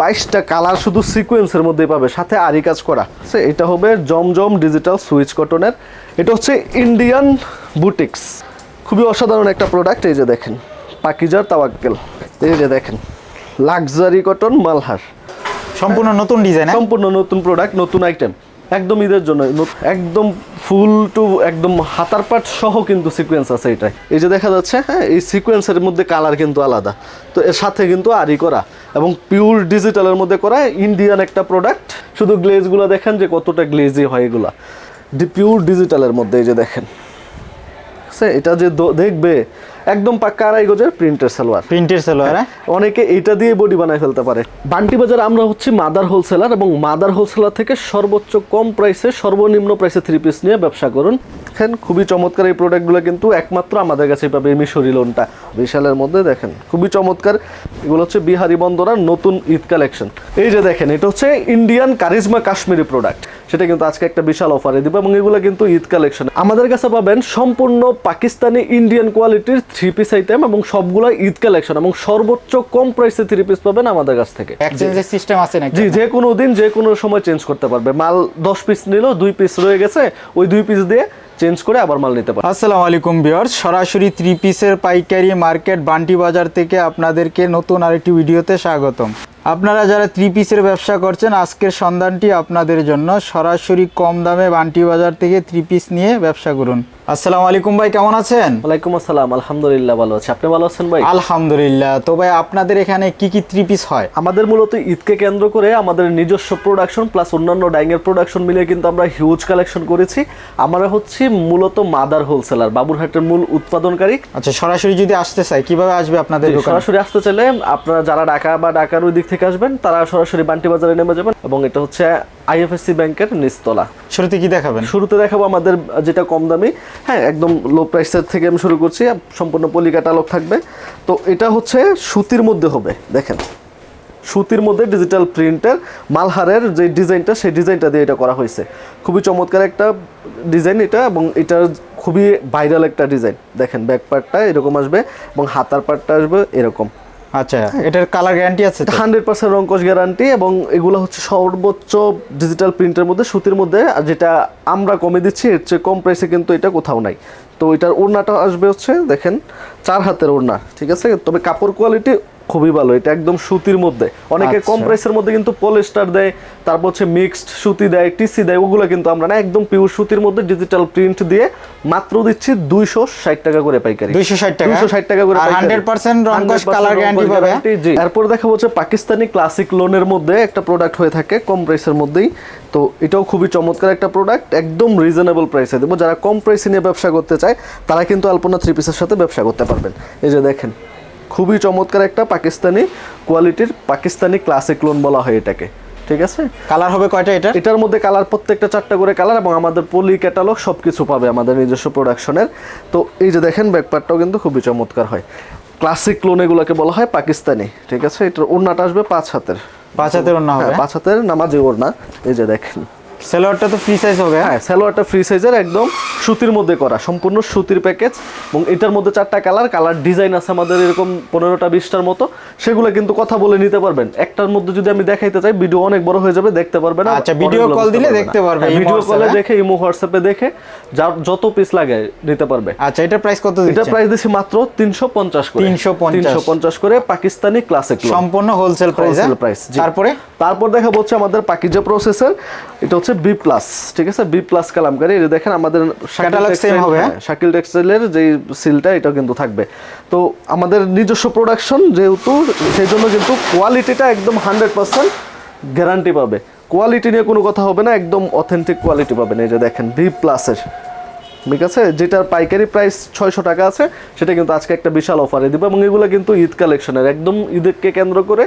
বাইশটা কালার শুধু সিকোয়েন্সের মধ্যেই পাবে সাথে আরি কাজ করা। সে এটা হবে জমজম ডিজিটাল সুইচ কটনের। এটা হচ্ছে ইন্ডিয়ান বুটিক্স। খুবই অসাধারণ একটা প্রোডাক্ট এই যে দেখেন পাকিজার তাওয়াক্কেল। এই যে দেখেন লাক্সারি কটন মালহার। সম্পূর্ণ নতুন ডিজাইন সম্পূর্ণ নতুন প্রোডাক্ট নতুন আইটেম একদম ঈদের জন্য। একদম ফুল টু একদম হাতার পাট সহ কিন্তু সিকোয়েন্স আছে এটা এই যে দেখা যাচ্ছে হ্যাঁ এই সিকোয়েন্সের মধ্যে কালার কিন্তু আলাদা। তো এর সাথে কিন্তু আরি করা এবং পিওর ডিজিটালের মধ্যে করা ইন্ডিয়ান একটা প্রোডাক্ট শুধু গ্লেজগুলো দেখেন যে কতটা গ্লেজি হয় এগুলা। পিওর ডিজিটালের মধ্যে এই যে দেখেন। এটা যে দেখবে একদম পাক্কা আড়াই গজের প্রিন্টের সালোয়ার প্রিন্টের সেলোয়ার অনেকে এটা দিয়ে বডি বানায় ফেলতে পারে। বান্টি বাজার আমরা হচ্ছি মাদার হোলসেলার এবং মাদার হোলসেলার থেকে সর্বোচ্চ কম প্রাইসে সর্বনিম্ন প্রাইসে থ্রি পিস নিয়ে ব্যবসা করুন। দেখেন খুবই চমৎকার এই প্রোডাক্টগুলো কিন্তু একমাত্র আমাদের কাছে পাবে মিশরি লোনটা বিশালের মধ্যে দেখেন খুবই চমৎকার। এগুলো হচ্ছে বিহারি বন্দরার নতুন ঈদ কালেকশন এই যে দেখেন এটা হচ্ছে ইন্ডিয়ান কারিজমা কাশ্মীরি প্রোডাক্ট সেটা কিন্তু আজকে একটা বিশাল অফারে দিব এবং এগুলো কিন্তু ঈদ কালেকশন আমাদের কাছে পাবেন সম্পূর্ণ পাকিস্তানি ইন্ডিয়ান কোয়ালিটির থ্রি পিস আইটেম এবং সবগুলো ঈদ কালেকশন এবং সর্বোচ্চ কম প্রাইসে থ্রি পিস পাবেন আমাদের কাছ থেকে। এক্সচেঞ্জের সিস্টেম আছে নাকি? জি যে কোনো দিন যে কোনো সময় চেঞ্জ করতে পারবে। মাল দশ পিস নিল দুই পিস রয়ে গেছে ওই দুই পিস দিয়ে চেঞ্জ করে আবার মাল নিতে পারবে। আসসালামু আলাইকুম ভিউয়ার্স সরাসরি থ্রি পিসের পাইকারি মার্কেট বান্টি বাজার থেকে আপনাদেরকে নতুন আরেকটি ভিডিওতে স্বাগতম। আপনারা যারা থ্রি পিসের ব্যবসা করছেন আজকের সন্ধানটি আপনাদের জন্য। সরাসরি কম দামে বান্টি বাজার থেকে থ্রি পিস নিয়ে ব্যবসা করুন। আসসালামু আলাইকুম ভাই কেমন আছেন? ওয়ালাইকুম আসসালাম আলহামদুলিল্লাহ ভালো আছে। আপনি ভালো আছেন ভাই? আলহামদুলিল্লাহ। তো ভাই আপনাদের এখানে কি কি থ্রি পিস হয়? আমাদের মূলত ঈদকে কেন্দ্র করে আমাদের নিজস্ব প্রোডাকশন প্লাস অন্যান্য ডাইংয়ের প্রোডাকশন মিলে কিন্তু আমরা হিউজ কালেকশন করেছি। আমরা হচ্ছি মূলত মাদার হোলসেলার বাবুরহাটের মূল উৎপাদনকারী। আচ্ছা সরাসরি যদি আসতে চাই কীভাবে আসবে আপনাদের সরাসরি আসতে চাইলে আপনারা যারা ঢাকা বা ঢাকার ওই দিক থেকে আসবেন তারা সরাসরি বান্টি বাজারে নেমে যাবেন এবং এটা হচ্ছে আইএফএসসি ব্যাংকের নিচতলা। শুরুতে কি দেখাবেন? শুরুতে দেখাবো আমাদের যেটা কম দামি। হ্যাঁ একদম লো প্রাইসের থেকে আমি শুরু করছি সম্পূর্ণ পলি ক্যাটালগ থাকবে। তো এটা হচ্ছে সুতির মধ্যে হবে দেখেন। সুতির মধ্যে ডিজিটাল প্রিন্টের মালহারের যে ডিজাইনটা সেই ডিজাইনটা দিয়ে এটা করা হয়েছে। খুবই চমৎকার একটা ডিজাইন এটা এবং এটার খুবই ভাইরাল একটা ডিজাইন। দেখেন ব্যাক পার্টটা এরকম আসবে এবং হাতার পার্টটা আসবে এরকম। আচ্ছা এটার কালার গ্যারান্টি আছে হান্ড্রেড পার্সেন্ট রঙ্কশ গ্যারান্টি এবং এগুলো হচ্ছে সর্বোচ্চ ডিজিটাল প্রিন্টের মধ্যে, সুতির মধ্যে যেটা আমরা কমে দিচ্ছি, এর চেয়ে কম প্রাইসে কিন্তু এটা কোথাও নাই। তো এটার ওড়নাটা আসবে হচ্ছে, দেখেন, চার হাতের ওড়না, ঠিক আছে? তবে কাপড় কোয়ালিটি খুবই ভালো এটা একদম সুতির মধ্যে অনেকে কম আচ্ছা। প্রাইসের মধ্যে কিন্তু পলিস্টার দেয় তারপর হচ্ছে মিক্সড সুতি দেয় টিসি দেয় ওগুলো কিন্তু আমরা না একদম পিওর সুতির মধ্যে ডিজিটাল প্রিন্ট দিয়ে মাত্র দিচ্ছি দুইশো ষাট টাকা করে পাইকারি 260 টাকা? দুইশো ষাট টাকা করে। 100% রংকশ 100% কালার গ্যারান্টি পাবে? জি এরপর দেখা হচ্ছে পাকিস্তানি ক্লাসিক লোনের মধ্যে একটা প্রোডাক্ট হয়ে থাকে কম প্রাইসের মধ্যেই তো এটাও খুবই চমৎকার একটা প্রোডাক্ট একদম রিজনেবল প্রাইসে দেবো যারা কম প্রাইসে নিয়ে ব্যবসা করতে চায় তারা কিন্তু আলপনা থ্রি পিসের সাথে ব্যবসা করতে পারবেন এই যে দেখেন খুবই চমৎকার একটা পাকিস্তানি কোয়ালিটির পাকিস্তানি ক্লাসিক লোন বলা হয় এটাকে। ঠিক আছে? কালার হবে কয়টা এটা এটার মধ্যে কালার প্রত্যেকটা চারটা করে কালার এবং আমাদের পলি ক্যাটালগ সব কিছু পাবে আমাদের নিজস্ব প্রোডাকশনের তো এই যে দেখেন ব্যাকপার্টটাও কিন্তু খুবই চমৎকার হয়। ক্লাসিক লোন এগুলোকে বলা হয় পাকিস্তানি। ঠিক আছে? এটার ওড়নাটা আসবে পাঁচ হাতের। পাঁচ হাতের ওড়না হবে। হ্যাঁ পাঁচ হাতের নামাজি ওড়না। এই যে দেখেন। সেলোয়ারটা তো ফ্রি সাইজ হবে হ্যাঁ? সালোয়ারটা ফ্রি সাইজের একদম সুতির মধ্যে করা সম্পূর্ণ সুতির প্যাকেজ এবং এটার মধ্যে চারটা কালার কালার ডিজাইন আছে আমাদের এরকম পনেরোটা বিশটার মতো সেগুলো কিন্তু কথা বলে নিতে পারবেন। একটার মধ্যে যদি আমি দেখাইতে চাই ভিডিও অনেক বড় হয়ে যাবে দেখতে পারবেন আচ্ছা, video call দিলে দেখতে পারবে, ভিডিও কলে দেখে ইমো হোয়াটসঅ্যাপে দেখে যার যত পিস লাগে নিতে পারবে। আচ্ছা এটার প্রাইস কত এটা প্রাইস দিচ্ছি মাত্র তিনশো পঞ্চাশ করে। 350 তিনশো পঞ্চাশ করে পাকিস্তানি ক্লাসিক সম্পূর্ণ হোলসেল প্রাইস হোলসেল প্রাইস তারপরে? তারপর দেখা হচ্ছে আমাদের পাকিজা প্রসেসর এটা হচ্ছে বি প্লাস ঠিক আছে? বি প্লাস কালামকারী এটা দেখেন আমাদের শাকিল সেম হবে, শাকিল টেক্সটাইলের যে সিলটা এটাও কিন্তু থাকবে। তো আমাদের নিজস্ব প্রোডাকশন যেহেতু সেই জন্য কিন্তু কোয়ালিটিটা একদম হান্ড্রেড পার্সেন্ট গ্যারান্টি পাবে। কোয়ালিটি নিয়ে কোনো কথা হবে না একদম অথেন্টিক কোয়ালিটি পাবেন। এই যে দেখেন বি প্লাসের ঠিক আছে? যেটার পাইকারি প্রাইস ছয়শো টাকা আছে, সেটা কিন্তু আজকে একটা বিশাল অফারে দিব এবং এগুলো কিন্তু ঈদ কালেকশনের একদম ঈদকে কেন্দ্র করে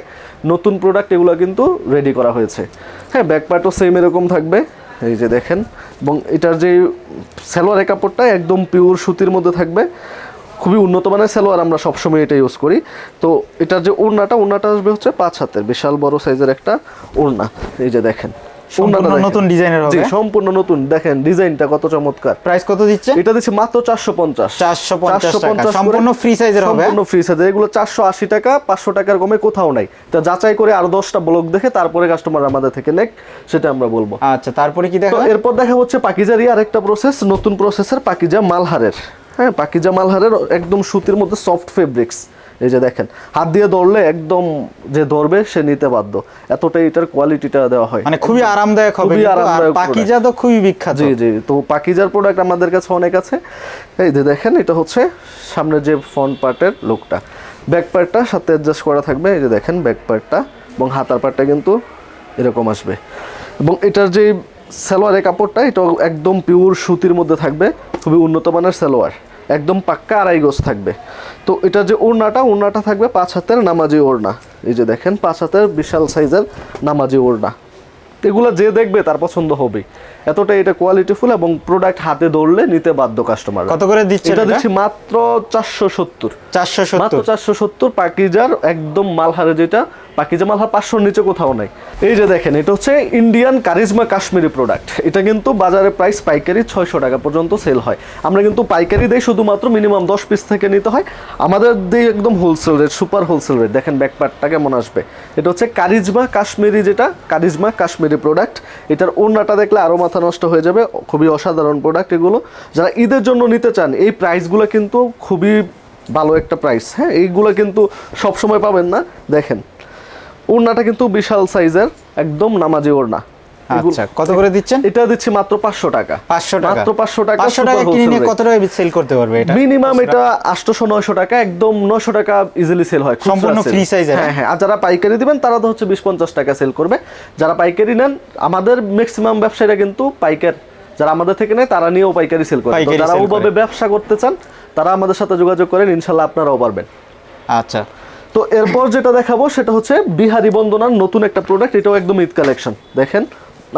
নতুন প্রোডাক্ট এগুলো কিন্তু রেডি করা হয়েছে। হ্যাঁ ব্যাক পার্টও সেম এরকম থাকবে। এই যে দেখেন, এবং এটার যে সালোয়ারের কাপড়টা একদম পিওর সুতির মধ্যে থাকবে। খুবই উন্নত মানের সালোয়ার আমরা সবসময় এটা ইউজ করি। তো এটার যে ওড়নাটা ওড়নাটা আসবে হচ্ছে পাঁচ হাতের, বিশাল বড় সাইজের একটা ওড়না। এই যে দেখেন সম্পূর্ণ নতুন ডিজাইনের হবে। সম্পূর্ণ নতুন। দেখেন ডিজাইনটা কত চমৎকার। প্রাইস কত দিচ্ছে? এটা দিচ্ছে মাত্র চারশো পঞ্চাশ। 450 টাকা। সম্পূর্ণ free size হবে? সম্পূর্ণ ফ্রি সাইজের এগুলো চারশো আশি টাকা পাঁচশো টাকার কমে কোথাও নাই। তা যাচাই করে আরও দশটা ব্লক দেখে তারপরে কাস্টমার আমাদের থেকে নেক সেটা আমরা বলব। আচ্ছা তারপরে কি দেখা? এরপর দেখা হচ্ছে পাকিজারই আরেকটা প্রসেস নতুন প্রসেসের পাকিজা মালহারের। হ্যাঁ পাকিজা মালহারের একদম সুতির মধ্যে সফট ফেব্রিক্স এই যে দেখেন হাত দিয়ে ধরলে একদম যে ধরবে সে নিতে বাধ্য। এতটাই এটার কোয়ালিটিটা দেওয়া হয়। মানে খুবই আরামদায়ক হবে খুবই আরামদায়ক পাকিজা তো খুবই বিখ্যাত। জি জি তো পাকিজার প্রোডাক্ট আমাদের কাছে অনেক আছে। এই যে দেখেন এটা হচ্ছে সামনের যে ফ্রন্ট পার্টের লুকটা ব্যাক পার্টটা সাথে অ্যাডজাস্ট করা থাকবে এই যে দেখেন ব্যাক পার্টটা এবং হাতার পার্টটা কিন্তু এরকম আসবে। এবং এটার যে সালোয়ারের কাপড়টা এটা একদম পিওর সুতির মধ্যে থাকবে খুবই উন্নত মানের সালোয়ার। একদম পাক্কা আড়াই গোজ থাকবে। তো এটা যে ওড়নাটা ওড়নাটা থাকবে পাঁচ হাতের নামাজি ওড়না। এই যে দেখেন পাঁচ হাতের বিশাল সাইজের নামাজি ওড়না। এগুলো যে দেখবে তার পছন্দ হবে। এতটা এটা কোয়ালিটিফুল এবং প্রোডাক্ট হাতে ধরলে নিতে বাধ্য কাস্টমার কত করে দিচ্ছে এটা দিচ্ছি মাত্র চারশো সত্তর। চারশো মাত্র সত্তর চারশো সত্তর পাকিজার একদম মালহারে যেটা পাকিজা মালহার পাঁচশোর নিচে কোথাও নাই। এই যে দেখেন, এটা হচ্ছে ইন্ডিয়ান কারিজমা কাশ্মীরি প্রোডাক্ট এটা কিন্তু বাজারে প্রাইস পাইকারি ছয়শো টাকা পর্যন্ত সেল হয়। আমরা কিন্তু পাইকারি দেই শুধুমাত্র মিনিমাম দশ পিস থেকে নিতে হয়। আমাদের দিই একদম wholesale rate super wholesale rate দেখেন ব্যাকপার্টটা কেমন আসবে। এটা হচ্ছে কারিজমা কাশ্মীরি যেটা কারিজমা কাশ্মীরি প্রোডাক্ট এটার ওড়নাটা দেখলে আরও মাথা নষ্ট হয়ে যাবে। খুবই অসাধারণ প্রোডাক্ট এগুলো। যারা ঈদের জন্য নিতে চান, এই প্রাইসগুলো কিন্তু খুবই ভালো একটা প্রাইস হ্যাঁ এইগুলো কিন্তু সবসময় পাবেন না। দেখেন ওড়নাটা কিন্তু বিশাল সাইজের একদম নামাজি ওড়না আচ্ছা কত করে দিচ্ছেন? এটা দিচ্ছি মাত্র পাঁচশো টাকা। পাঁচশো টাকা। মাত্র পাঁচশো টাকা পাঁচশো super টাকা কিনে। কত টাকা সেল করতে পারবে এটা? মিনিমাম এটা টাকা। একদম নয়শো টাকা ইজিলি সেল হয় সম্পূর্ণ free size এর? হ্যাঁ হ্যাঁ আর যারা পাইকারি দিবেন তারা তো হচ্ছে বিশ পঞ্চাশ টাকা সেল করবে। যারা পাইকারি নেন আমাদের ম্যাক্সিমাম ব্যবসায়ীরা কিন্তু পাইকার। যারা আমাদের থেকে নেয় তারা নিয়েও পাইকারি সেল করে। যারা ওভাবে ব্যবসা করতে চান তারা আমাদের সাথে যোগাযোগ করেন ইনশাল্লাহ আপনারাও পারবেন। আচ্ছা তো এরপর যেটা দেখাবো সেটা হচ্ছে বিহারি বন্দনার নতুন একটা প্রোডাক্ট এটাও একদম ঈদ কালেকশন দেখেন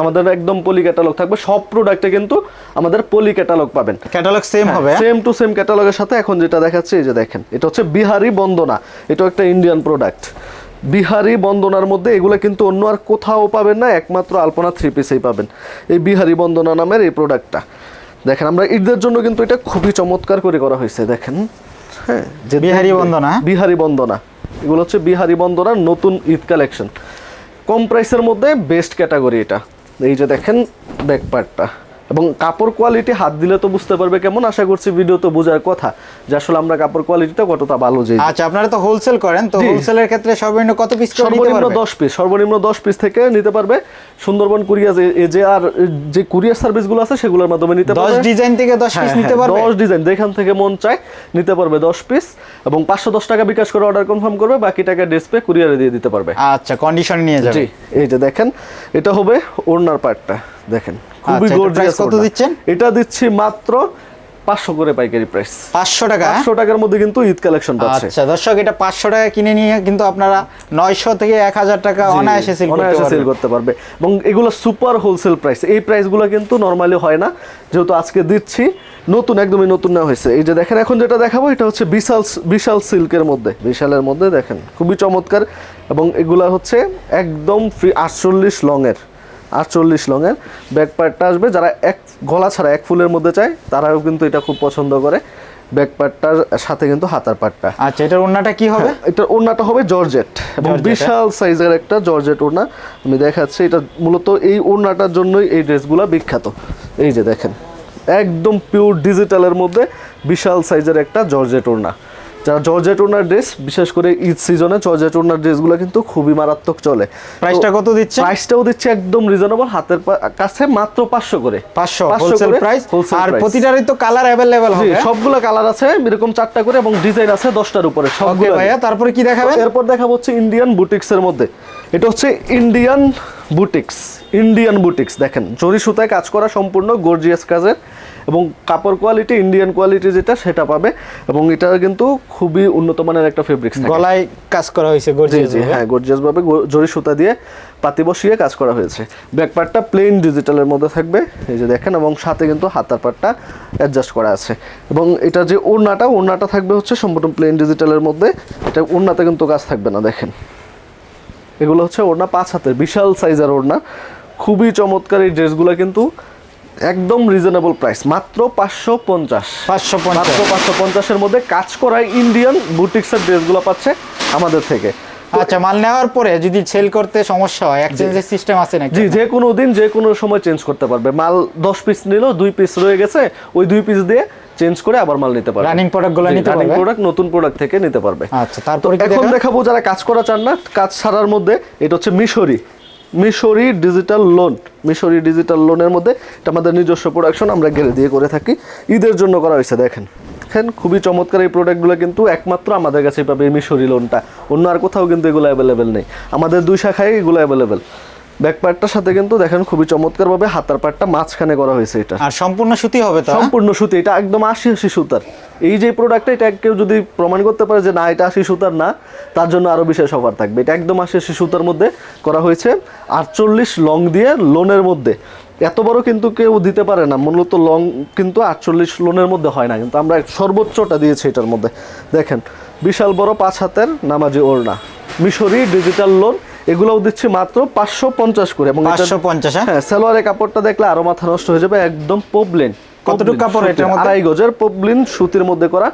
আমাদের একদম পলি ক্যাটালগ থাকবে। সব প্রোডাক্টে কিন্তু আমাদের পলি ক্যাটালগ পাবেন। ক্যাটালগ সেম হবে। সেম টু সেম ক্যাটালগের সাথে এখন যেটা দেখাচ্ছে এই যে দেখেন এটা হচ্ছে বিহারি বন্দনা। এটাও একটা ইন্ডিয়ান প্রোডাক্ট বিহারি বন্দনার মধ্যে এগুলো কিন্তু অন্য আর কোথাও পাবেন না একমাত্র আলপনা থ্রি পিসেই পাবেন। এই বিহারি বন্দনা নামের এই প্রোডাক্টটা দেখেন আমরা ঈদের জন্য কিন্তু এটা খুবই চমৎকার করে করা হয়েছে দেখেন। হ্যাঁ যে বিহারি বন্দনা? বিহারি বন্দনা। এগুলো হচ্ছে বিহারি বন্দরার নতুন ঈদ কালেকশন। কম প্রাইসের মধ্যে বেস্ট ক্যাটাগরি এটা। এই যে দেখেন ব্যাক পার্টটা এবং কাপড় কোয়ালিটি হাত দিলে তো বুঝতে পারবে কেমন আশা করছি ভিডিও তো বোঝার কথা যে আসলে আমরা কাপড় কোয়ালিটিটা কতটা ভালো যে আচ্ছা আপনারা তো হোলসেল করেন তো। হোলসেলের ক্ষেত্রে সর্বনিম্ন কত পিস করে নিতে পারবে সর্বনিম্ন পারবে? দশ পিস সর্বনিম্ন দশ পিস থেকে নিতে পারবে। সুন্দরবন কুরিয়ার যে আর যে কুরিয়ার সার্ভিসগুলো আছে সেগুলোর মাধ্যমে নিতে পারবে। ডিজাইন থেকে দশ পিস হ্যাঁ, নিতে হ্যাঁ, পারবে দশ ডিজাইন যেখান থেকে মন চায় নিতে পারবে দশ পিস এবং পাঁচশো দশ টাকা বিকাশ করে অর্ডার কনফার্ম করবে বাকি টাকা ডিসপ্লে কুরিয়ারে দিয়ে দিতে পারবে। আচ্ছা কন্ডিশন নিয়ে যাবে। জি এই যে দেখেন এটা হবে ওড়নার পার্টটা দেখেন খুবই আচ্ছা, গর্জিয়াস কত দিচ্ছেন? এটা দিচ্ছি মাত্র পাঁচশো করে পাইকারি প্রাইস পাঁচশো টাকা পাঁচশো টাকার মধ্যে কিন্তু ঈদ কালেকশন পাচ্ছে আচ্ছা দর্শক এটা পাঁচশো টাকা কিনে নিয়ে কিন্তু আপনারা নয়শো থেকে এক হাজার টাকা অনায়াসে সেল অনায়াসে সেল করতে পারবে। এবং এগুলো সুপার হোলসেল প্রাইস এই প্রাইসগুলো কিন্তু নর্মালি হয় না। যেহেতু আজকে দিচ্ছি নতুন একদমই নতুন নেওয়া হয়েছে। এই যে দেখেন এখন যেটা দেখাবো এটা হচ্ছে বিশাল বিশাল সিল্কের মধ্যে। বিশালের মধ্যে দেখেন খুবই চমৎকার। এবং এগুলা হচ্ছে একদম ফ্রি আটচল্লিশ লংয়ের আটচল্লিশ লংয়ের ব্যাক পার্টটা আসবে। যারা এক গলা ছাড়া এক ফুলের মধ্যে চায় তারাও কিন্তু এটা খুব পছন্দ করে। ব্যাক পার্টটার সাথে কিন্তু হাতার পার্টটা আচ্ছা এটার ওড়নাটা কি হবে? এটার ওড়নাটা হবে জর্জেট। এবং বিশাল সাইজের একটা জর্জেট ওড়না। আমি দেখাচ্ছি এটা মূলত এই ওড়নাটার জন্যই এই ড্রেসগুলো বিখ্যাত। এই যে দেখেন একদম পিওর ডিজিটালের মধ্যে বিশাল সাইজের একটা জর্জেট ওড়না। যারা জর্জেট ওড়নার ড্রেস বিশেষ করে ঈদ সিজনে জর্জেট ওড়নার ড্রেসগুলো কিন্তু খুবই মারাত্মক চলে। প্রাইসটা কত দিচ্ছে? প্রাইসটাও দিচ্ছে একদম রিজনেবল হাতের কাছে মাত্র পাঁচশো করে। পাঁচশো 500 হোলসেল প্রাইস আর প্রতিটারই তো কালার অ্যাভেলেবেল জি, হবে। সবগুলো কালার আছে এরকম চারটা করে এবং ডিজাইন আছে দশটার উপরে ওকে সবগুলো ভাইয়া তারপরে কি দেখাবেন? এরপর দেখা হচ্ছে ইন্ডিয়ান বুটিক্সের মধ্যে। এটা হচ্ছে ইন্ডিয়ান বুটিক্স ইন্ডিয়ান বুটিক্স দেখেন জরি সুতায় কাজ করা সম্পূর্ণ গর্জিয়াস কাজের এবং কাপড় কোয়ালিটি ইন্ডিয়ান কোয়ালিটি যেটা সেটা পাবে এবং এটা কিন্তু খুবই উন্নত মানের একটা ফেব্রিক্স গলায় কাজ করা হয়েছে গর্জিয়াস হ্যাঁ গর্জিয়াস ভাবে জরি সুতা দিয়ে পাতি বসিয়ে কাজ করা হয়েছে। ব্যাক পার্টটা প্লেন ডিজিটালের মধ্যে থাকবে এই যে দেখেন এবং সাথে কিন্তু হাতার পার্টটা অ্যাডজাস্ট করা আছে। এবং এটা যে ওড়নাটা ওড়নাটা থাকবে হচ্ছে সম্পূর্ণ প্লেন ডিজিটালের মধ্যে এটা ওড়নাতে কিন্তু কাজ থাকবে না দেখেন। এগুলো হচ্ছে ওড়না পাঁচ হাতের বিশাল সাইজের ওড়না। খুবই চমৎকার এই ড্রেসগুলো কিন্তু একদম রিজনেবল প্রাইস মাত্র পাঁচশো পঞ্চাশ। পাঁচশো মাত্র পাঁচশো পঞ্চাশের মধ্যে কাজ করায় ইন্ডিয়ান বুটিক্সের ড্রেসগুলো পাচ্ছে আমাদের থেকে। আচ্ছা মাল নেওয়ার পরে যদি সেল করতে সমস্যা হয় এক্সচেঞ্জের সিস্টেম আছে নাকি? জি যে কোনো দিন যে কোনো সময় চেঞ্জ করতে পারবে। মাল দশ পিস নিল দুই পিস রয়ে গেছে ওই দুই পিস দিয়ে চেঞ্জ করে আবার মাল নিতে পারবে। রানিং প্রোডাক্টগুলো নিতে পারবে? রানিং প্রোডাক্ট নতুন প্রোডাক্ট থেকে নিতে পারবে। আচ্ছা তারপরে এখন দেখাবো যারা কাজ করা চান না কাজ ছাড়ার মধ্যে এটা হচ্ছে মিশরি। মিশরি ডিজিটাল লোন মিশরি ডিজিটাল লোনের মধ্যে এটা আমাদের নিজস্ব প্রোডাকশন আমরা গেলে দিয়ে করে থাকি। ঈদের জন্য করা হয়েছে দেখেন। দেখেন খুবই চমৎকার এই প্রোডাক্টগুলো কিন্তু একমাত্র আমাদের কাছেই পাবে এই মিশরি লোনটা অন্য আর কোথাও কিন্তু এগুলো অ্যাভেলেবেল নেই। আমাদের দুই শাখায় এগুলো অ্যাভেলেবেল ব্যাক পার্টটার সাথে কিন্তু দেখেন খুবই চমৎকারভাবে হাতার পার্টটা মাঝখানে করা হয়েছে এটা। আর সম্পূর্ণ সুতি হবে তো? সম্পূর্ণ সুতি এটা একদম আশি আশি সুতার। এই যে প্রোডাক্টটা এটা কেউ যদি প্রমাণ করতে পারে যে না এটা আশি সুতার না তার জন্য আরও বিশেষ অফার থাকবে। এটা একদম আশি আশি সুতার মধ্যে করা হয়েছে। আটচল্লিশ লং দিয়ে লোনের মধ্যে। এত বড় কিন্তু কেউ দিতে পারে না। মূলত লং কিন্তু আটচল্লিশ লোনের মধ্যে হয় না। কিন্তু আমরা সর্বোচ্চটা দিয়েছি এটার মধ্যে। দেখেন বিশাল বড় পাঁচ হাতের নামাজি ওড়না। মিশরি ডিজিটাল লোন এগুলোও দিচ্ছি মাত্র পাঁচশো পঞ্চাশ করে এবং পাঁচশো পঞ্চাশ হ্যাঁ? হ্যাঁ সালোয়ারের কাপড়টা দেখলে আরও মাথা নষ্ট হয়ে যাবে একদম পবলিন কতটুকু কাপড় এটার মধ্যে? আড়াই গজের পবলিন সুতির মধ্যে করা।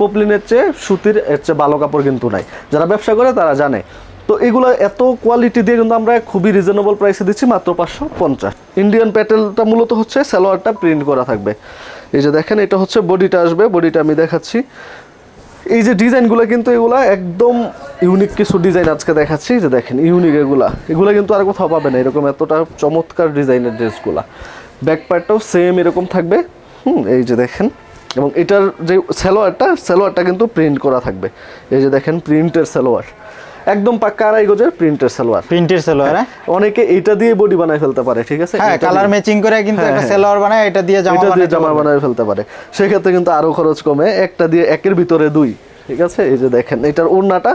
পবলিনের চেয়ে সুতির এর চেয়ে ভালো কাপড় কিন্তু নাই। যারা ব্যবসা করে তারা জানে। তো এগুলো এত কোয়ালিটি দিয়ে কিন্তু আমরা খুবই রিজনেবল প্রাইসে দিচ্ছি মাত্র পাঁচশো পঞ্চাশ। ইন্ডিয়ান প্যাটেলটা মূলত হচ্ছে সালোয়ারটা প্রিন্ট করা থাকবে। এই যে দেখেন এটা হচ্ছে বডিটা আসবে। বডিটা আমি দেখাচ্ছি। এই যে ডিজাইনগুলো কিন্তু এগুলা একদম ইউনিক কিছু ডিজাইন আজকে দেখাচ্ছি যে দেখেন ইউনিক এগুলা। এগুলো কিন্তু আর কোথাও পাবে না, এরকম এতটা চমৎকার ডিজাইনের ড্রেসগুলা। ব্যাক পার্টটাও সেম এরকম থাকবে। হুম, এই যে দেখেন, এবং এটার যে স্যালোয়ারটা স্যালোয়ারটা কিন্তু প্রিন্ট করা থাকবে। এই যে দেখেন প্রিন্টের সালোয়ার। একদম পাক্কা আড়াই গজের প্রিন্টের সালোয়ার। প্রিন্টের সেলোয়ার হ্যাঁ? অনেকে এইটা দিয়ে বডি বানায় ফেলতে পারে ঠিক আছে? হ্যাঁ কালার ম্যাচিং করে কিন্তু হ্যাঁ, একটা সালোয়ার বানায় এটা দিয়ে জামা এটা দিয়ে জামা বানায় ফেলতে পারে। সেক্ষেত্রে কিন্তু আরও খরচ কমে একটা দিয়ে একের ভিতরে দুই ঠিক আছে? এই যে দেখেন এটার ওড়নাটা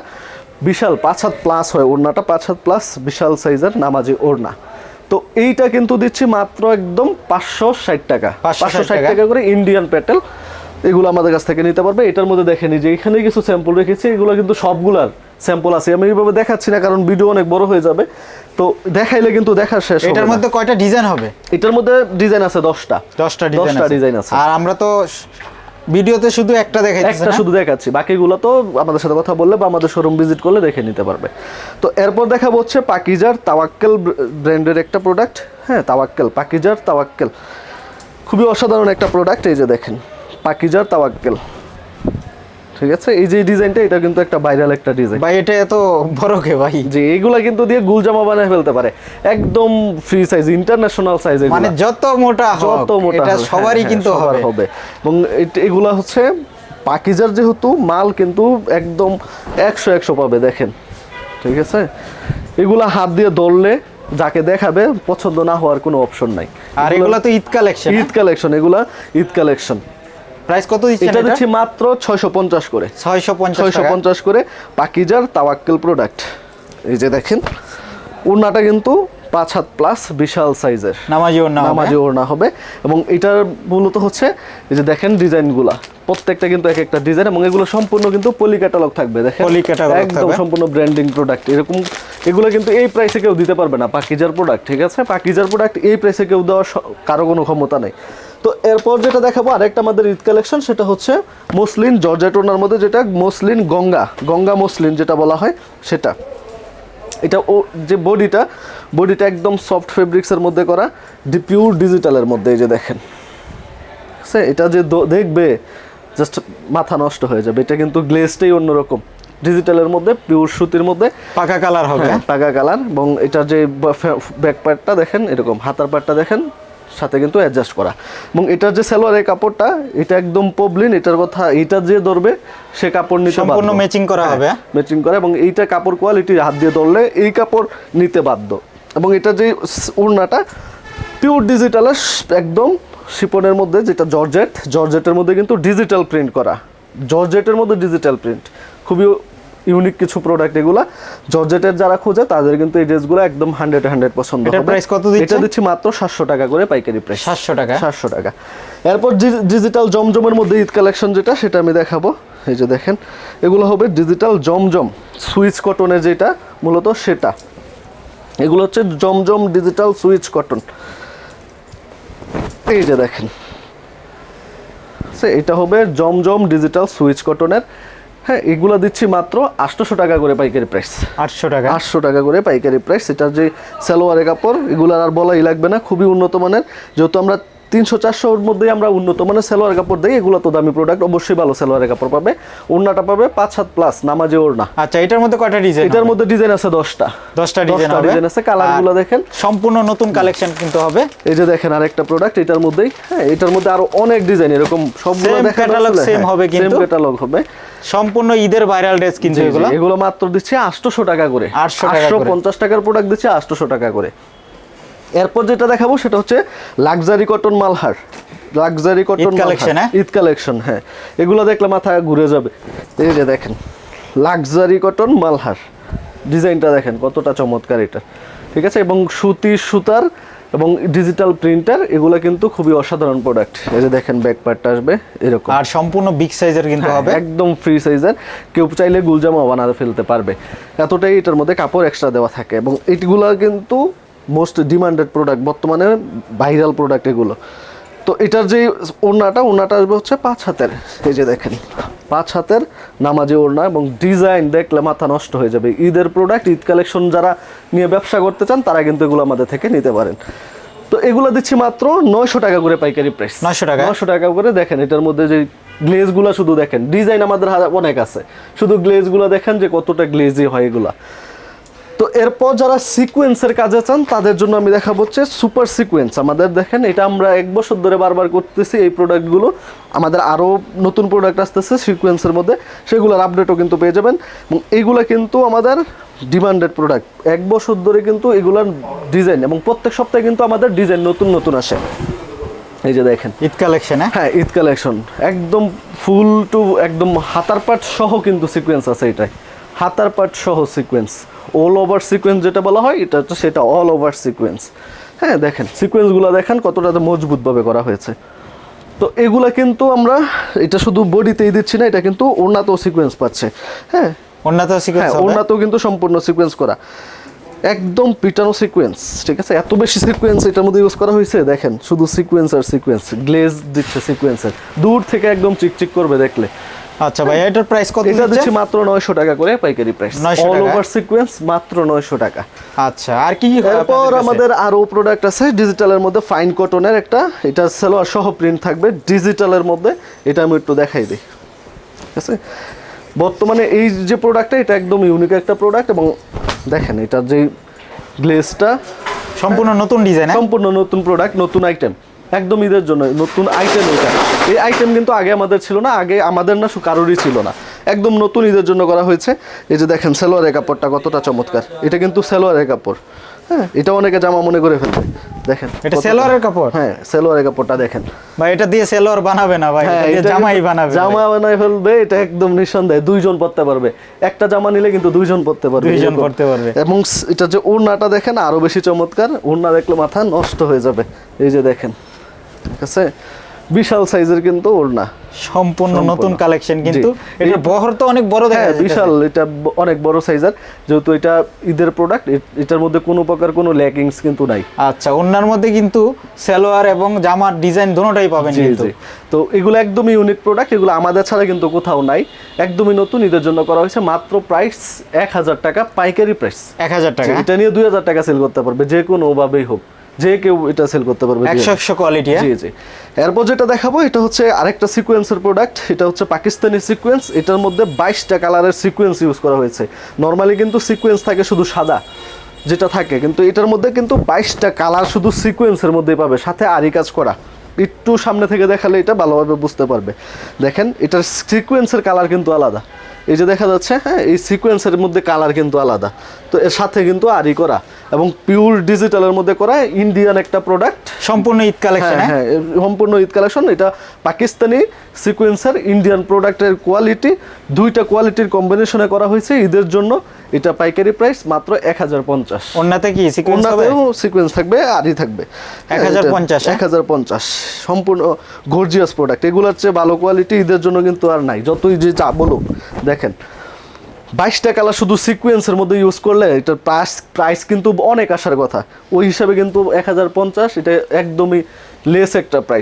বিশাল পাঁচ হাত প্লাস হয় ওড়নাটা পাঁচ হাত প্লাস বিশাল সাইজের নামাজি ওড়না। তো এইটা কিন্তু দিচ্ছি মাত্র একদম পাঁচশো ষাট টাকা। পাঁচশো ষাট টাকা। টাকা করে ইন্ডিয়ান প্যাটেল এগুলো আমাদের কাছ থেকে নিতে পারবে এটার মধ্যে দেখেনি যে এখানে কিছু স্যাম্পল রেখেছি এগুলো কিন্তু সবগুলার স্যাম্পল আছে। আমি এইভাবে দেখাচ্ছি না কারণ ভিডিও অনেক বড় হয়ে যাবে। তো দেখাইলে কিন্তু দেখার শেষ এটার মধ্যে কয়টা ডিজাইন হবে? এটার মধ্যে ডিজাইন আছে দশটা। দশটা ডিজাইন দশটা ডিজাইন আছে। আর আমরা তো ভিডিওতে শুধু একটা দেখাইতেছি একটা শুধু দেখাচ্ছি। বাকিগুলো তো আমাদের সাথে কথা বললে বা আমাদের শোরুম ভিজিট করলে দেখে নিতে পারবে। তো এরপর দেখাবো হচ্ছে পাকিজার তাওয়াক্কেল ব্র্যান্ডের একটা প্রোডাক্ট হ্যাঁ তাওয়াক্কেল পাকিজার তাওয়াক্কেল। খুবই অসাধারণ একটা প্রোডাক্ট এই যে দেখেন পাকিজার তাওয়াক্কেল। ঠিক আছে? এই যে ডিজাইনটা এটা কিন্তু একটা ভাইরাল একটা ডিজাইন ভাই এটা এত বড় কে ভাই? যে এইগুলা কিন্তু দিয়ে গুল জামা বানায় ফেলতে পারে। একদম ফ্রি সাইজ ইন্টারন্যাশনাল সাইজ মানে যত মোটা হোক যত মোটা এটা সবারই হ্যাঁ, কিন্তু হ্যাঁ, হবে। এবং এগুলা হচ্ছে পাকিজার যেহেতু মাল কিন্তু একদম একশো একশো পাবে দেখেন। ঠিক আছে? এগুলা হাত দিয়ে ধরলে যাকে দেখাবে পছন্দ না হওয়ার কোনো অপশন নাই। আর এগুলা তো ঈদ কালেকশন ঈদ কালেকশন এগুলা ঈদ কালেকশন প্রাইস কত দিচ্ছেন এটা দিচ্ছি মাত্র ছয়শো পঞ্চাশ করে। 650 ছয়শো টাকা। পঞ্চাশ করে পাকিজার তাওয়াক্কেল প্রোডাক্ট এই যে দেখেন ওড়নাটা কিন্তু পাঁচ হাত প্লাস বিশাল সাইজের নামাজি ওর নাম নামাজি ওড়না হবে। এবং এটার মূলত হচ্ছে এই যে দেখেন ডিজাইনগুলা। প্রত্যেকটা কিন্তু এক একটা ডিজাইন এবং এগুলো সম্পূর্ণ কিন্তু পলি ক্যাটালগ থাকবে দেখেন? Poly catalog একদম সম্পূর্ণ ব্র্যান্ডিং প্রোডাক্ট এরকম এগুলো কিন্তু এই প্রাইসে কেউ দিতে পারবে না পাকিজার প্রোডাক্ট ঠিক আছে? পাকিজার প্রোডাক্ট এই প্রাইসে কেউ দেওয়ার কারও কোনো ক্ষমতা নেই। তো এরপর যেটা দেখাবো আরেকটা আমাদের ঈদ কালেকশন সেটা হচ্ছে মসলিন জর্জেট ওনার মধ্যে যেটা মসলিন গঙ্গা গঙ্গা মসলিন যেটা বলা হয় সেটা। এটা ও যে বডিটা বডিটা একদম সফট ফেব্রিক্সের মধ্যে করা ডি পিওর ডিজিটালের মধ্যে এই যে দেখেন। সে এটা যে দেখবে জাস্ট মাথা নষ্ট হয়ে যাবে। এটা কিন্তু গ্লেজটাই অন্যরকম। ডিজিটালের মধ্যে পিওর সুতির মধ্যে। পাকা কালার হবে। পাকা কালার এবং এটা যে ব্যাক পার্টটা দেখেন এরকম। হাতার পার্টটা দেখেন। সাথে কিন্তু অ্যাডজাস্ট করা। এবং এটার যে সালোয়ারের কাপড়টা এটা একদম পবলিন এটার কথা এটা যে ধরবে সে কাপড় নিতে সম্পূর্ণ matching করা হ্যাঁ, হবে। ম্যাচিং করা এবং এইটা কাপড় কোয়ালিটি হাত দিয়ে ধরলে এই কাপড় নিতে বাধ্য। এবং এটা যে উড়নাটা পিওর ডিজিটালের একদম শিপনের মধ্যে যেটা জর্জেট জর্জেটের মধ্যে কিন্তু ডিজিটাল প্রিন্ট করা। জর্জেটের মধ্যে ডিজিটাল প্রিন্ট খুবই ইউনিক কিছু প্রোডাক্ট এগুলা। জর্জেটের যারা খোঁজে তাদের কিন্তু এই ড্রেসগুলো একদম হান্ড্রেড হান্ড্রেড পছন্দ হবে। price কত? এটা দিচ্ছি মাত্র সাতশো টাকা করে পাইকারি প্রাইস সাতশো টাকা? সাতশো টাকা। এরপর ডিজিটাল জমজমের মধ্যে ঈদ কালেকশন যেটা সেটা আমি দেখাবো। এই যে দেখেন এগুলো হবে ডিজিটাল জমজম সুইচ কটনের যেটা মূলত সেটা। এগুলো হচ্ছে জমজম ডিজিটাল সুইচ কটন। এই যে দেখেন। এটা হবে জমজম ডিজিটাল সুইচ কটনের হ্যাঁ এগুলো দিচ্ছি মাত্র আটশোশো টাকা করে পাইকারি প্রাইস আটশো টাকা। আটশো টাকা করে পাইকারি প্রাইস এটার যে সালোয়ারের কাপড় এগুলো আর বলাই লাগবে না খুবই উন্নত মানের। যেহেতু আমরা তিনশো চারশোর মধ্যেই আমরা উন্নত মানের সালোয়ার কাপড় দিই এগুলো তো দামি প্রোডাক্ট অবশ্যই ভালো সালোয়ারের কাপড় পাবে। ওড়নাটা পাবে পাঁচ সাত প্লাস নামাজে ওড়না। আচ্ছা এটার মধ্যে কয়টা ডিজাইন এটার মধ্যে ডিজাইন আছে দশটা। দশটা ডিজাইন ডিজাইন আছে কালারগুলো দেখেন। সম্পূর্ণ নতুন কালেকশন কিন্তু হবে। এই যে দেখেন আরেকটা প্রোডাক্ট এটার মধ্যেই হ্যাঁ এটার মধ্যে আরও অনেক ডিজাইন এরকম সবগুলো দেখেন catalog, same হবে কিন্তু। ক্যাটালগ হবে। সম্পূর্ণ ঈদের ভাইরাল ড্রেস কিন্তু এগুলো। এগুলো মাত্র দিচ্ছে আটশোশো টাকা করে। 800 টাকা করে। পঞ্চাশ টাকার প্রোডাক্ট দিচ্ছে আটশোশো টাকা করে। এরপর যেটা দেখাবো সেটা হচ্ছে luxury cotton Malhar. Luxury cotton collection হ্যাঁ? ঈদ কালেকশন হ্যাঁ। এগুলো দেখলে মাথা ঘুরে যাবে। এই যে দেখেন লাক্সারি কটন মালহার। ডিজাইনটা দেখেন কতটা চমৎকার এটা। ঠিক আছে? এবং সুতির সুতার এবং ডিজিটাল প্রিন্টার এগুলো কিন্তু খুবই অসাধারণ প্রোডাক্ট এই যে দেখেন ব্যাক পার্টটা আসবে এরকম। আর সম্পূর্ণ বিগ সাইজের কিন্তু হ্যাঁ, হবে। একদম ফ্রি সাইজের কেউ চাইলে গুলজামা বানাতে ফেলতে পারবে। এতটাই এটার মধ্যে কাপড় এক্সট্রা দেওয়া থাকে। এবং এইগুলো কিন্তু মোস্ট ডিমান্ডেড প্রোডাক্ট বর্তমানে ভাইরাল প্রোডাক্ট এগুলো। তো এটার যে ওড়নাটা ওড়নাটা আসবে হচ্ছে পাঁচ হাতের। এই যে দেখেন পাঁচ হাতের নামাজি ওড়না এবং ডিজাইন দেখলে মাথা নষ্ট হয়ে যাবে। ঈদের প্রোডাক্ট ঈদ কালেকশন যারা নিয়ে ব্যবসা করতে চান তারা কিন্তু এগুলো আমাদের থেকে নিতে পারেন। তো এগুলো দিচ্ছি মাত্র নয়শো টাকা করে পাইকারি প্রাইস 900 টাকা? নশো টাকা করে দেখেন এটার মধ্যে যে গ্লেজগুলো শুধু দেখেন ডিজাইন আমাদের অনেক আছে। শুধু গ্লেজগুলো দেখেন যে কতটা গ্লেজি হয় এগুলা। তো এরপর যারা সিকোয়েন্সের কাজে চান তাদের জন্য আমি দেখাবো হচ্ছে সুপার সিকোয়েন্স আমাদের দেখেন এটা আমরা এক বছর ধরে বারবার করতেছি এই প্রোডাক্টগুলো আমাদের আরও নতুন প্রোডাক্ট আসতেছে সিকোয়েন্সের মধ্যে। সেগুলোর আপডেটও কিন্তু পেয়ে যাবেন। এবং এইগুলো কিন্তু আমাদের ডিমান্ডেড প্রোডাক্ট এক বছর ধরে কিন্তু এগুলার ডিজাইন এবং প্রত্যেক সপ্তাহে কিন্তু আমাদের ডিজাইন নতুন নতুন আসে। এই যে দেখেন। ঈদ কালেকশনে হ্যাঁ? ঈদ কালেকশন একদম ফুল টু একদম হাতার পাট সহ কিন্তু সিকোয়েন্স আছে এটাই হাতার পাট সহ সিকোয়েন্স অল ওভার সিকোয়েন্স যেটা বলা হয় এটা হচ্ছে সেটা অল ওভার সিকোয়েন্স হ্যাঁ দেখেন সিকোয়েন্সগুলো দেখেন কতটা মজবুতভাবে করা হয়েছে। তো এগুলা কিন্তু আমরা এটা শুধু বডিতেই দিচ্ছি না এটা কিন্তু ওড়নাতেও সিকোয়েন্স পাচ্ছে। হ্যাঁ। অন্যত হ্যাঁ সিকোয়েন্স কিন্তু সম্পূর্ণ সিকোয়েন্স করা। একদম পিটানো সিকোয়েন্স ঠিক আছে? এত বেশি সিকোয়েন্স এটার মধ্যে ইউজ করা হয়েছে? দেখেন শুধু সিকোয়েন্স আর সিকোয়েন্স গ্লেজ দিচ্ছে সিকোয়েন্সের দূর থেকে একদম চিকচিক করবে দেখলে। আচ্ছা ভাই এটার প্রাইস কত এটা দিচ্ছে? মাত্র নয়শো টাকা করে পাইকারি প্রাইস 900 অল ওভার সিকোয়েন্স মাত্র নয়শো টাকা। আচ্ছা আর কি কি এরপর আমাদের আরও প্রোডাক্ট আছে ডিজিটালের মধ্যে ফাইন কটনের একটা এটা সালোয়ার সহ প্রিন্ট থাকবে ডিজিটালের মধ্যে এটা আমি একটু দেখাই দিই। ঠিক আছে? বর্তমানে এই যে প্রোডাক্টটা এটা একদম ইউনিক একটা প্রোডাক্ট এবং দেখেন এটার যে গ্লেজটা সম্পূর্ণ নতুন ডিজাইন সম্পূর্ণ নতুন প্রোডাক্ট নতুন আইটেম একদম ঈদের জন্য নতুন আইটেম এটা। এই আইটেম কিন্তু আগে আমাদের ছিল না আগে আমাদের না কারোরই ছিল না। একদম নতুন ঈদের জন্য করা হয়েছে। এই যে দেখেন সেলোয়ারের কাপড়টা কতটা চমৎকার। এটা কিন্তু সেলোয়ারের কাপড়। হ্যাঁ এটা অনেকে জামা মনে করে ফেলবে। দেখেন এটা সেলোয়ারের কাপড়? হ্যাঁ সেলোয়ারের কাপড়টা দেখেন। ভাই এটা দিয়ে সেলোয়ার বানাবে না ভাই হ্যাঁ এটা দিয়ে জামাই বানাবে জামা বানাই ফেলবে এটা একদম নিঃসন্দেহে দুইজন পড়তে পারবে। একটা জামা নিলে কিন্তু দুইজন পরতে পারবে দুইজন। পরতে পারবে। এবং এটা যে ওড়নাটা দেখেন আরও বেশি চমৎকার। ওড়না দেখলে মাথা নষ্ট হয়ে যাবে। এই যে দেখেন। ঠিক আছে? বিশাল সাইজের কিন্তু ওড়না। সম্পূর্ণ সম্পূর্ণ। নতুন কালেকশন কিন্তু। জি। এটার বহর তো অনেক বড় দেখা হ্যাঁ যাচ্ছে বিশাল এটা অনেক বড় সাইজের। যেহেতু এটা ঈদের প্রোডাক্ট এটার মধ্যে কোনো প্রকার কোনো ল্যাকিংস কিন্তু নাই। আচ্ছা মধ্যে কিন্তু সালোয়ার এবং জামার ডিজাইন দুটোটাই পাবেন কিন্তু। তো এগুলো একদমই ইউনিক প্রোডাক্ট এগুলো আমাদের ছাড়া কিন্তু কোথাও নাই। একদমই নতুন ঈদের জন্য করা হয়েছে মাত্র প্রাইস এক হাজার টাকা পাইকারি প্রাইস এক হাজার টাকা। এটা নিয়ে দুই হাজার টাকা সেল করতে পারবে যে কোনো ভাবেই হোক। যে কেউ এটা সেল করতে পারবে একশো একশো কোয়ালিটি জি জি। এরপর যেটা দেখাবো এটা হচ্ছে আরেকটা সিকোয়েন্সের প্রোডাক্ট এটা হচ্ছে পাকিস্তানি সিকোয়েন্স এটার মধ্যে বাইশটা কালারের সিকোয়েন্স ইউজ করা হয়েছে। নর্মালি কিন্তু সিকোয়েন্স থাকে শুধু সাদা যেটা থাকে কিন্তু এটার মধ্যে কিন্তু বাইশটা কালার শুধু সিকোয়েন্সের মধ্যেই পাবে সাথে আরি কাজ করা। একটু সামনে থেকে দেখালে এটা ভালোভাবে বুঝতে পারবে। দেখেন এটার সিকোয়েন্সের কালার কিন্তু আলাদা। এই যে দেখা যাচ্ছে হ্যাঁ এই সিকোয়েন্সের মধ্যে কালার কিন্তু আলাদা। তো এর সাথে কিন্তু আরই করা। এবং পিওর ডিজিটালের মধ্যে করা ইন্ডিয়ান একটা প্রোডাক্ট সম্পূর্ণ ঈদ কালেকশন হ্যাঁ হ্যাঁ? সম্পূর্ণ ঈদ কালেকশন এটা পাকিস্তানি সিকোয়েন্সার ইন্ডিয়ান প্রোডাক্টের কোয়ালিটি দুইটা কোয়ালিটির কম্বিনেশনে করা হয়েছে। ঈদের জন্য এটা পাইকারি প্রাইস মাত্র এক হাজার পঞ্চাশ। ওনাতে কি সিকোয়েন্স থাকবে আরই থাকবে। এক হাজার পঞ্চাশ এক হাজার পঞ্চাশ। সম্পূর্ণ গর্জিয়াস প্রোডাক্ট এগুলোর চেয়ে ভালো কোয়ালিটি ঈদের জন্য কিন্তু আর নাই। যতই যে চা বলুক দেখেন, বাইশটা কালার শুধু সিকোয়েন্সের মধ্যে ইউজ করলে এটার প্রাইস প্রাইস কিন্তু অনেক আসার কথা। ওই হিসাবে কিন্তু এক হাজার পঞ্চাশ, এটা একদমই লেস একটা প্রাইস